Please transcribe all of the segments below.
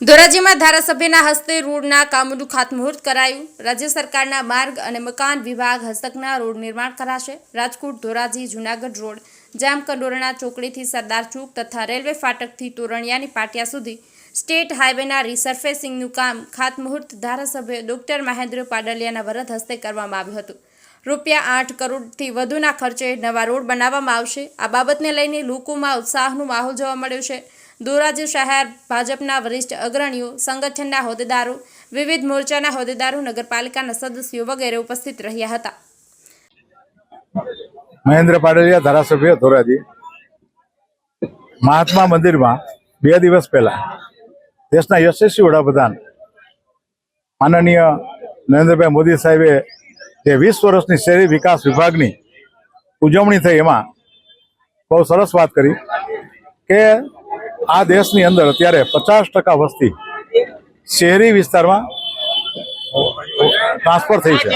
ધોરાજીમાં ધારાસભ્યના હસ્તે રોડના કામોનું ખાતમુહૂર્ત કરાયું. રાજ્ય સરકારના માર્ગ અને મકાન વિભાગ હસ્તકના રોડ નિર્માણ કરાશે. રાજકોટ, ધોરાજી, જુનાગઢ રોડ જામકંડોરણા ચોકડીથી સરદાર ચોક તથા રેલવે ફાટકથી તોરણિયાની પાટિયા સુધી સ્ટેટ હાઈવેના રિસર્ફેસિંગનું કામ ખાતમુહૂર્ત ધારાસભ્ય ડોક્ટર મહેન્દ્ર પાડલિયાના વરદ હસ્તે કરવામાં આવ્યું હતું. રૂપિયા આઠ કરોડથી વધુના ખર્ચે નવા રોડ બનાવવામાં આવશે. આ બાબતને લઈને લોકોમાં ઉત્સાહનો માહોલ જોવા મળ્યો છે. ધોરાજી શહેર ભાજપના વરિષ્ઠ અગ્રણીઓ, સંગઠનના હોદ્દેદારો, વિવિધ મોરચાના હોદ્દેદારો, નગરપાલિકાના સદસ્યો વગેરે ઉપસ્થિત રહ્યા હતા. મહેન્દ્ર પાડેલિયા ધારાસભ્ય ધોરાજી. મહાત્મા મંદિરમાં બે દિવસ પહેલા દેશના યશસ્વી વડાપ્રધાન માનનીય નરેન્દ્રભાઈ મોદી સાહેબે જે વીસ વર્ષની શહેરી વિકાસ વિભાગની ઉજવણી થઈ એમાં બહુ સરસ વાત કરી કે આ દેશની અંદર અત્યારે પચાસ ટકા વસ્તી શહેરી વિસ્તારમાં ટ્રાન્સફર થઈ છે.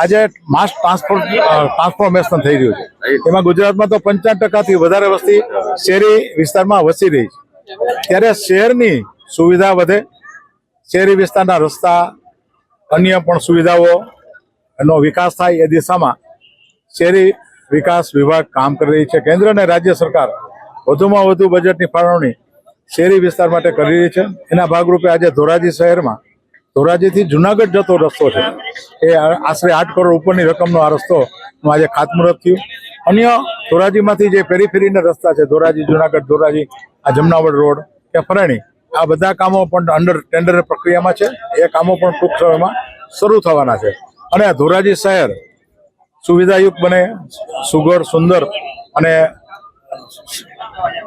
આજે માસ ટ્રાન્સફર ટ્રાન્સફોર્મેશન થઈ રહ્યું છે. એમાં ગુજરાતમાં તો પંચાવન ટકાથી વધારે વસ્તી શહેરી વિસ્તારમાં વસી રહી છે. ત્યારે શહેરની સુવિધા વધે. શહેરી વિસ્તારના રસ્તા, અન્ય પણ સુવિધાઓ એનો વિકાસ થાય એ દિશામાં શહેરી વિકાસ વિભાગ કામ કરી રહી છે. કેન્દ્ર અને રાજ્ય સરકાર વધુમાં વધુ બજેટની ફાળવણી શહેરી વિસ્તાર માટે કરી રહી છે. એના ભાગરૂપે આજે ધોરાજી શહેરમાં, ધોરાજીથી જુનાગઢ જતો રસ્તો છે. એ આશરે આઠ કરોડ ઉપરની રકમનો આ રસ્તો આજે ખાતમુહૂર્ત થયું. અન્ય ધોરાજીમાંથી જે પેરીફેરીના રસ્તા છે, ધોરાજી, જુનાગઢ, ધોરાજી, આ જમનાવડ રોડ કે ફરણી, આ બધા કામો પણ અંડર ટેન્ડર પ્રક્રિયામાં છે. એ કામો પણ ટૂંક સમયમાં શરૂ થવાના છે. અને ધોરાજી શહેર સુવિધાયુક્ત બને સુઘડ સુંદર અને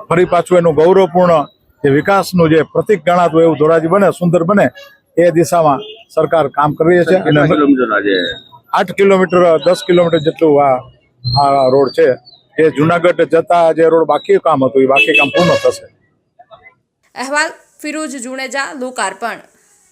ફરી પાછું એનું ગૌરવપૂર્ણ જે વિકાસનું જે પ્રતિક ગણાતું એવું ધોરાજી બને સુંદર બને એ દિશામાં સરકાર કામ કરી રહી છે. અને આઠ કિલોમીટર દસ કિલોમીટર જેટલું આ આ રોડ છે. એ જુનાગઢ જતા જે રોડ બાકી કામ હતું એ બાકી કામ પૂર્ણ થશે. અહેવાલ ફિરોજ જુણેજા લોકાર્પણ.